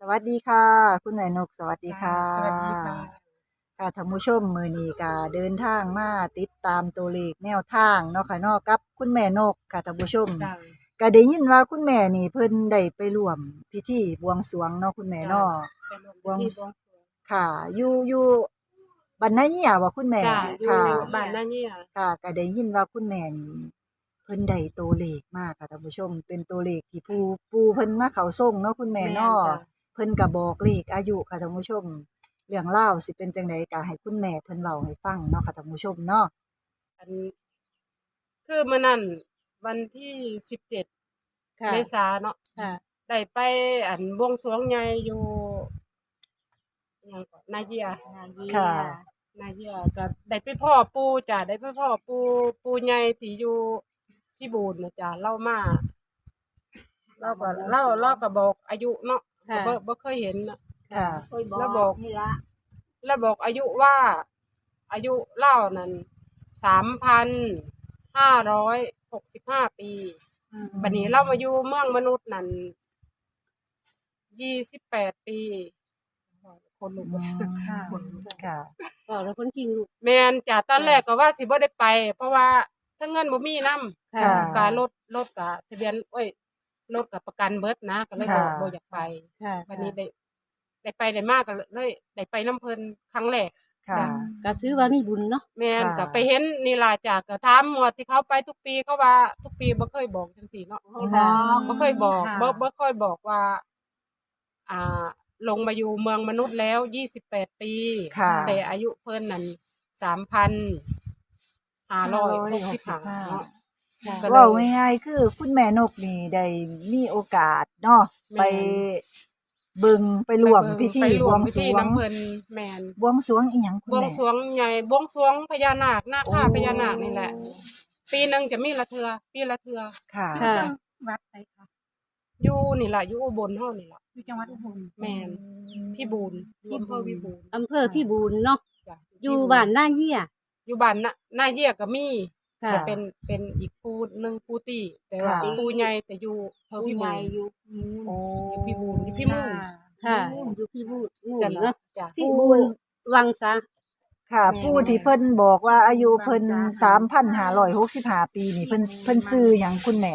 สวัสดีค่ะ คุณแม่นกสวัสดีค่ะสวัสดีค่ะ ค่ะท่านผู้ชมมือนี้ก็เดินทางมาติดตามตัวเลขแนวทางเนาะค่ะเนาะกับคุณแม่นกค่ะท่านผู้ชมจ้าก็ได้ยินว่าคุณแม่นี่เพิ่นได้ไปร่วมพิธีบวงสรวงเนาะคุณแม่เนาะ เป็นบวงที่บวงสรวงค่ะ อยู่อยู่บรรณาเหียว่าคุณแม่จ้าอยู่ค่ะ บ้านหน้าเนี่ยค่ะก็ได้ยินว่าคุณแม่นี่เพิ่นได้ตัวเลขมากค่ะท่านผู้ชม เป็นตัวเลขที่ผู้ปูเพิ่นมาเข้าส่งเนาะคุณแม่เนาะจ้ เพิ่นก็บอกเลขอายุค่ะท่านผู้ชม เรื่องเล่าวสิเป็นจังไดก็ให้คุณแม่เพิ่นเล่าให้ฟังเนาะค่ะท่านผู้ชมเนาะอันคือมื่อนั้นวันที่สิบเจ็ดค่ะเมษาเนาะค่ะ ได้ไปอันบวงสรวงใหญ่อยู่หยังก่อนนาเยีย ค่ะนาเยียก็ได้ไปพ่อปูจ้ะได้ไปพ่อปูปูใหญ่ที่อยู่ที่บูนนะจ้ะเล่ามาเราก็เล่าเล่าก็บอกอายุเนาะ ค่ะ บ่บ่เคยเห็นน่ะ ค่ะแล้วบอกแล้วบอกอายุว่า อายุเล่านั้นสามพันห้าร้อยหกสิบห้าปีบัดนี้เรามาอยู่เมืองมนุษย์นั้นยี่สิบแปดปี คนลุกอืมค่ะค่ะ บอกแล้วคนจริงลูก แมนจากตอนแรกก็ว่าสิบ่ได้ไป เพราะว่าถ้าเงินบ่มีนำค่ะ การรถรถกับทะเบียนเอ้ย รถกับประกันเบิดนะ ก็เลยบ่ค่ะบ่อยากไปค่ะวันนี้ได้ได้ไปได้มากก็เลยได้ไปน้ำเพลินครั้งแรกค่ะก็ถือว่ามีบุญเนาะแม่นค่ะ ก็ไปเห็นนี่ล่ะจากก็ถามหมวดที่เขาไปทุกปีเขาว่าทุกปีบ่เคยบอกจังซี่เนาะค่ะ บ่เคยบอกบ่บ่เคยบอกว่า อ่า ลงมาอยู่เมืองมนุษย์แล้ว28ปี ค่ะ แต่อายุเพิ่นนั่น3,565เนาะ ก็เลยเว่าง่ายๆคือคุณแม่นกนี่ได้มีโอกาสเนาะแม่น ไปเบิ่งไปร่วมพิธีไปบร่ววงมพิสรธีวงน้ำเพิ่นแม่นบวงสรวงอีหยังคุณบวงแม่สรวงใหญ่บวงสรวงพญานาคหน้าค่าโอ้พญานาคนี่แหละ ปีหนึงจะมีละเทือปีละเทือค่ะ ค่ะ วัดไหนคะอยู่นี่ล่ะอยู่อุบลเฮานี่ล่ะอยู่จังหวัดอุบลแม่นพี่บูนอยู่อำเภอพี่บูนอำเภอพี่บูนเนาะจ้ะอยู่บ้านหน้าเยี่ยอยู่บ้านน่ะนายเยี่ยก็มี ค่ะแต่เป็นเป็นอีกปูหนึงปูตีแต่ว่าค่ะ ปูใหญ่แต่อยู่อำเภอผู้พี่ใหบูญ่นอยู่โอ้อยู่พี่บูนอยู่พี่มุ่งค่ะอยู่พี่บูนนู่นจ้ะเนาะจ้ะ พี่บูนวังซะ ค่ะ แม่ผู้ที่เพิ่นบอกว่าอายุเพิ่น3,565ปีนี่เพิ่นเพิ่นซื้อหยังคุณแม่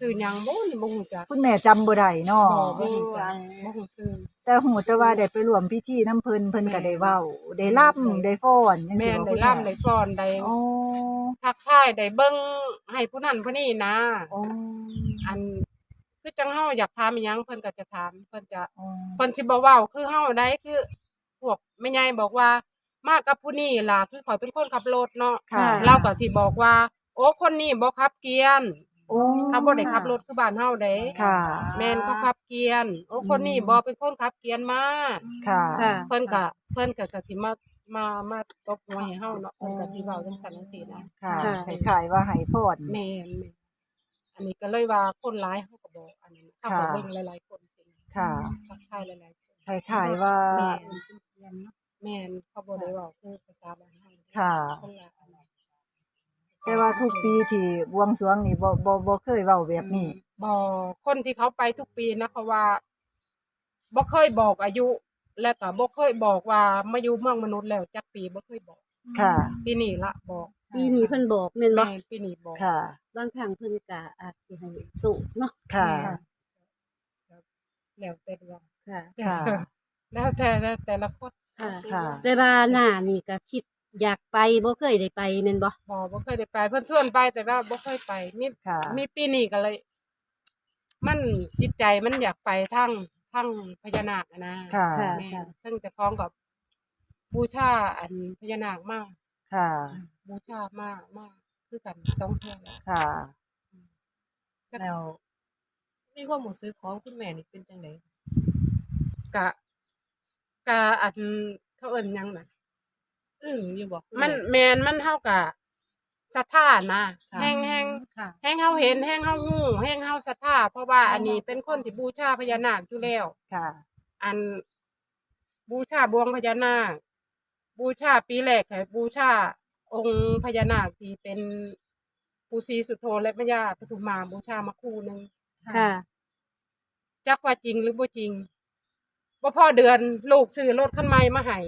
ซื้อหยังบ่นี่บ่ฮู้จักคุณแม่จำบ่ได้เนาะบ่บ่ฮู้จักบ่ฮู้ซื้อ แต่หูแต่ว่าได้ไปร่วมพิธีน้ำเพิ่นเพิ่นก็ได้เว้าได้ล่ำได้ฟ้อนจังแม่ซี่นบ่ได้คุณล่ำได้ฟ้อนได้โอ้ทักทายได้เบิ่งให้ผู้นั้นผู้นี้นะโอ้อันคือจังเฮาอยากถามอิหยังเพิ่นก็จะถามเพิ่นจะโอ้เพิ่นสิบ่เว้าคือเฮาได้คือพวกแม่ใหญ่บอกว่ามากับผู้นี้ล่ะคือข่อยเป็นคนขับรถเนาะ ค่ะ เราก็สิบอกว่า โอ้คนนี้บ่ขับเกียร์ โอ้เขาบ่ได้ขับรถคือบ้านเฮาเด้ค่ะ แม่นเขาขับเกียร์โอ้คนนี้บ่เป็นคนขับเกียร์มาค่ะ ค่ะ เพิ่นก็เพิ่นก็ก็สิมามามาตบหัวให้เฮาเนาะเพิ่นก็สิเว้าจังซั่นจังซี่นะค่ะค่ะคล้ายๆว่าให้พรแม่นแม่นอันนี้ก็เลยว่าคนร้ายเขาก็บอกอันนั้นเขาก็ค่ะ เบิ่งหลายๆคนสิค่ะ ทักทายหลายๆคนคล้ายๆว่า แม่นแม่นเขาบ่ได้เว้าคือภาษาบ้านเฮาค่ะ คนละอันนั้น แต่ว่าทุกปีที่บวงสรวงนี่บ่บ่บ่เคยเว้าแบบนี้บ่คนที่เขาไปทุกปีนะเขาว่าบ่เคยบอกอายุ และก็บ่เคยบอกว่ามาอยู่เมืองมนุษย์แล้วจักปีบ่เคยบอก ค่ะ ปีนี้ละบอกปีนี้เพิ่นบอกแม่นบ่แม่นปีนี้บอก ค่ะ บางครั้งเพิ่นก็อาจสิให้สูงเนาะค่ะ แล้วแต่ดวงค่ะค่ะแล้วแต่แล้วแต่ละคน ค่ะ ค่ะ แต่ว่าหน้านี่ก็คิด อยากไปบ่เคยได้ไปแม่นบ่บ่บ่เคยได้ไป เพิ่นชวนไปแต่ว่าบ่เคยไป มีค่ะ มีปีนี้ก็เลย มันจิตใจมันอยากไปทั้งทั้งพญานาคอะนะค่ะ ค่ะแม่ซึ่งจะคล้องกับบูชาอันพญานาคมาก ค่ะ บูชามากมากคือกันสองเทื่อแล้ว ค่ะ แล้วนี่ความรู้สึกของคุณแม่นี่เป็นจังไดกะกะอันเขาเอิ้นหยังน่ะ อึ้งอยู่บ่คุณมันแม่แมนมันเท่ากับศรัทธานะค่ะแห้งแห้งค่ะ แห้งเฮาเห็นแห้งเฮาฮู้แห้งเฮาศรัทธาเพราะว่าอันนี้เป็นคนที่บูชาพญานาคอยู่แล้วค่ะ อันบูชาบวงพญานาค บูชาปีแรกให้บูชาองค์พญานาคที่เป็นปูศรีสุโธและพญาปทุมมาบูชามาคู่หนึงค่ะ จักว่าจริงหรือบ่จริงบ่พอเดือนลูกซื้อรถคันใหม่มาให้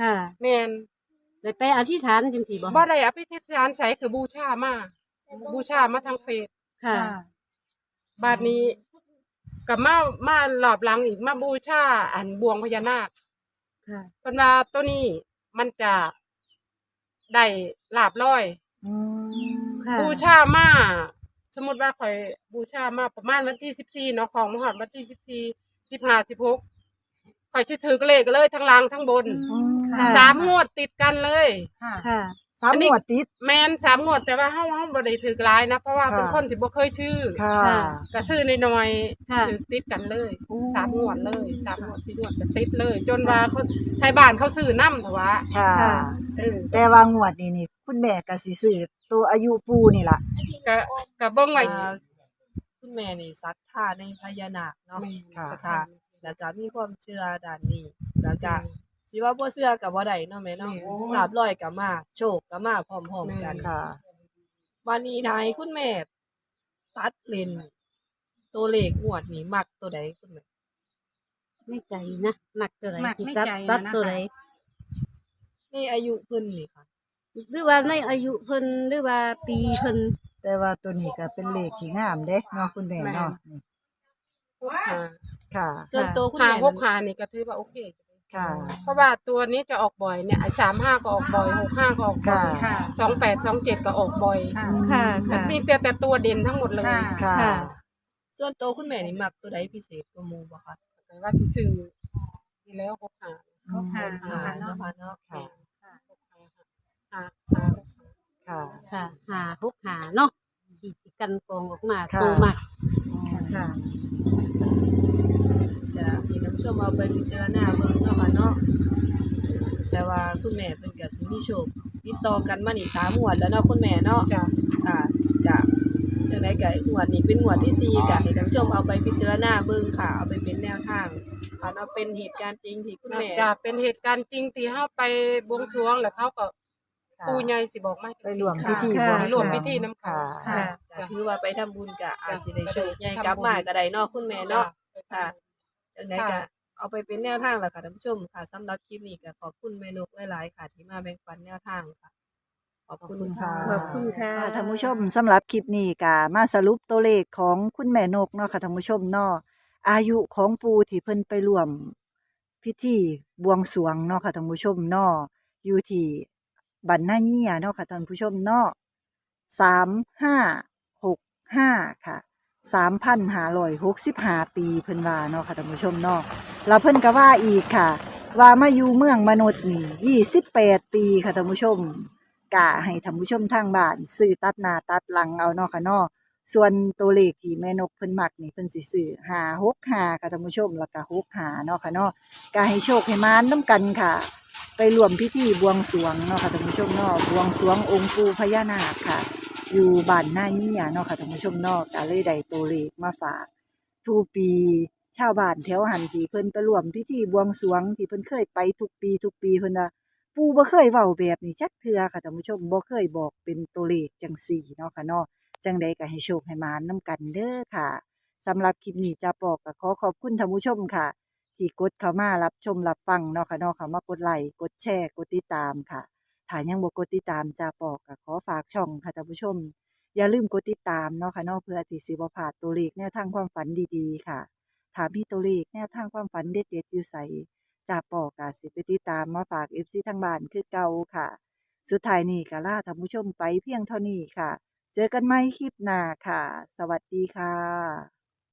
ค่ะแม่นได้ไปอธิษฐานจังซี่บ่บ่ได้อภิธิษฐานใส่คือบูชามาบูชามาทางเฟซค่ะ บาดนี้กับมามารอบหลังอีกมาบูชาอันบวงพญานาคค่ะเพิ่นว่าตัวนี้มันจะได้ลาบร้อย อืมค่ะบูชามาสมมุติว่าข่อยบูชามาประมาณวันที่สิบสี่เนาะของมหอดวันที่สิบสี่สิบห้าสิบหกข่อยจะถือเลขเลยทั้งล่างทั้งบน อืม ค่ะ สามงวดติดกันเลย ค่ะสามอันนี้หมวดติด แมนสามงวดแต่ว่าเฮาเฮาบ่ได้ถือหลายนะ เพราะว่าค่ะ เป็นคนที่บ่เคยชื่อค่ะค่ะ ก็ซื้อน้อยค่ะ ๆถือติดกันเลยโอ้ สามงวดเลยสามงวดสี่งวดก็ติดเลย จนว่าคนไทยบ้านเขาซื้อน้ำเถอะวะค่ะ ค่ะ เออแต่ว่างวดนี้นี่ คุณแม่ก็สิซื้อตัวอายุปูนี่ล่ะ ก็ก็เบิ่งไว้ อ่าคุณแม่นี่ศรัทธาในพญานาคเนาะค่ะ ศรัทธาแล้วก็มีความเชื่อด้านนี้แล้วก็ สิว่าบ่เชื่อก็บ่ได้เนาะแม่เนาะลาบลอยก็มาโชคก็มาพร้อมๆกันค่ะวันนี้ทายคุณแม่ ตัดเลนตัวเลขงวดนี้มักตัวใดคุณแม่ในใจนะมักตัวไหนมักสิในตัดใจตัดนะตัวคะไหนนี่อายุเพิ่นนี่ค่ะหรือว่าในอายุเพิ่นหรือว่าปีเพิ่นแต่ว่าตัวนี้ก็เป็นเลขที่งามเด้เนาะคุณแม่เนาะนี่หกหาค่ะ ส่วนตัวคุณหาแม่หนั้กนหานี่ก็ถือว่าโอเค ค่ะ เพราะว่าตัวนี้จะออกบ่อยเนี่ยไอ้สามห้าก็ออกบ่อยหกห้าก็ออกบ่อยค่ะ สองแปดสองเจ็ดก็ออกบ่อยอืมค่ะค่ะมีแต่แต่ตัวเด่นทั้งหมดเลยค่ะ ค่ะ ส่วนตัวคุณแม่นี่มักตัวใดพิเศษกว่าหมู่บ่คะแต่ว่าที่ซื้อที่แล้วหกหาอืมอ่าเนาะค่ะเนาะค่ะหกหาหาหาหกหาค่ะค่ะหาหกหาเนาะที่สิกันกองออกมาค่ะโตมักค่ะจะมีน้ำ ชมเอาไปพิจารณาเบิ่งเนาะค่ะเนาะแต่ว่าคุณแม่เพิ่นก็สิมีโชคติดต่อกันมานี่3งวดแล้วเนาะคุณแม่เนาะจ้ะค่ะจะจังไดก็งวดนี้เป็นงวดที่สี่ก็ให้ท่านผู้ชมเอาไปพิจารณาเบิ่งค่ะ เอาไปเป็นแนวทางค่ะเอาเป็นเหตุการณ์จริงที่คุณแม่จะเป็นเหตุการณ์จริงที่เฮาไปบวงสรวงแล้วเขาก็ค่ะปูใหญ่สิบอกมาไปรวมพิธีค่ะบวงไปสรรววมงพิธีน้ำค่ะ ค่ะจะถือว่าไปทำบุญก็อาจสิได้โชคใหญ่ไปทำบุญกลับมาก็ได้เนาะคุณแม่เนาะ ค่ะค่ะจังไดก็ เอาไปเป็นแนวทางแหละค่ะท่านผู้ชมค่ะสำหรับคลิปนี้ก็ขอบคุณแม่นกหลายๆค่ะ ที่มาแบ่งปันแนวทางค่ะ ขอบขอบคุณคุณค่ะค่ะ ขอบคุณค่ะท่านผู้ชมสำหรับคลิปนี้ก็มาสรุปตัวเลขของคุณแม่นกเนาะค่ะท่านผู้ชมเนาะอายุของปูที่เพิ่นไปร่วม พิธีบวงสรวงเนาะค่ะท่านผู้ชมเนาะอยู่ที่บันนาเนียเนาะค่ะท่านผู้ชมเนาะสามห้าหกห้าค่ะสามพันห้าร้อยหกสิบห้าปีเพิ่นว่าเนาะค่ะท่านผู้ชมเนาะ แล้วเพิ่นก็ว่าอีกค่ะ ว่ามาอยู่เมืองมนุษย์นี่ยี่สิบแปดปีค่ะท่านผู้ชมกะให้ท่านผู้ชมทางบ้านซื้อตัดหน้าตัดหลังเอาเนาะค่ะเนาะส่วนตัวเลขที่แม่นกเพิ่นมักนี่เพิ่นสิซื้อ5 6 5ค่ะท่านผู้ชมแล้วก็6 5เนาะค่ะเนาะก็ให้โชคให้มานนํกันค่ะ ไปรวมพิธีบวงสรวงเนาะค่ะท่านผู้ชมเนาะบวงสรวงองค์ปู่พญานาคค่ะ อยู่บ้านหน้าเหี่เนาะค่ะท่านผู้ชมเนาะก็เลยได้ตัวเลขมาฝากทุกปี ชาวบ้านแถวหันที่เพิ่นไปร่วมพิธีบวงสรวงที่เพิ่นเคยไปทุกปีทุกปีเพิ่นว่าปู่บ่เคยเว้าแบบนี้จักเทื่อค่ะท่านผู้ชมบ่เคยบอกเป็นตัวเลขจังซี่เนาะค่ะเนาะจังใดก็ให้โชคให้มานนํกันเด้อค่ะสำหรับคลิปนี้จะปอกก็ขอขอบคุณท่านผู้ชมค่ะ ที่กดเข้ามารับชมรับฟังเนาะค่ะเนาะค่ะมากดไลค์กดแชร์กดติดตามค่ะถ้ายังบ่กดติดตามจะปอกก็ขอฝากช่องค่ะท่านผู้ชม อย่าลืมกดติดตามเนาะค่ะเนาะเพื่อที่สิบ่พลาดตัวเลขแนวทางความฝันดีๆ ค่ะ ถ้ามีตัวเลขแนวทางความฝันเด็ดๆอยู่ไสจากปอกาสิไปติดตามมาฝากเอฟซีทางบ้านคือเก่าค่ะ สุดท้ายนี้ก็ล่าท่านผู้ชมไปเพียงเท่านี้ค่ะ เจอกันใหม่คลิปหน้าค่ะ สวัสดีค่ะ